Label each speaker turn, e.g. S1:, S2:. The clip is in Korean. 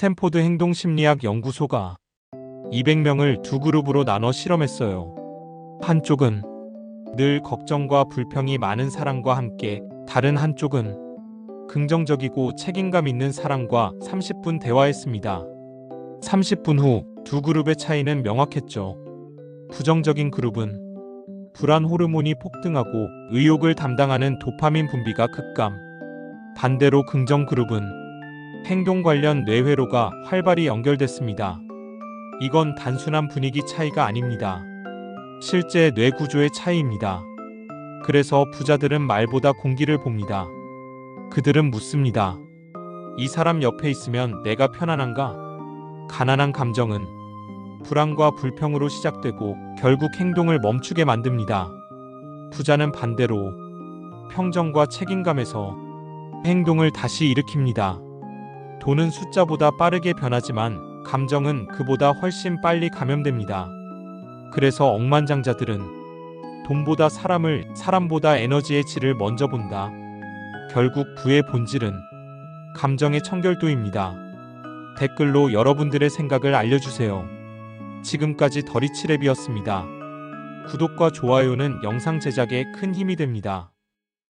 S1: 스탠포드 행동심리학 연구소가 200명을 두 그룹으로 나눠 실험했어요. 한쪽은 늘 걱정과 불평이 많은 사람과 함께 다른 한쪽은 긍정적이고 책임감 있는 사람과 30분 대화했습니다. 30분 후 두 그룹의 차이는 명확했죠. 부정적인 그룹은 불안 호르몬이 폭등하고 의욕을 담당하는 도파민 분비가 급감. 반대로 긍정 그룹은 행동 관련 뇌회로가 활발히 연결됐습니다. 이건 단순한 분위기 차이가 아닙니다. 실제 뇌 구조의 차이입니다. 그래서 부자들은 말보다 공기를 봅니다. 그들은 묻습니다. 이 사람 옆에 있으면 내가 편안한가? 가난한 감정은 불안과 불평으로 시작되고 결국 행동을 멈추게 만듭니다. 부자는 반대로 평정과 책임감에서 행동을 다시 일으킵니다. 돈은 숫자보다 빠르게 변하지만 감정은 그보다 훨씬 빨리 감염됩니다. 그래서 억만장자들은 돈보다 사람을, 사람보다 에너지의 질을 먼저 본다. 결국 부의 본질은 감정의 청결도입니다. 댓글로 여러분들의 생각을 알려주세요. 지금까지 더리치랩이었습니다. 구독과 좋아요는 영상 제작에 큰 힘이 됩니다.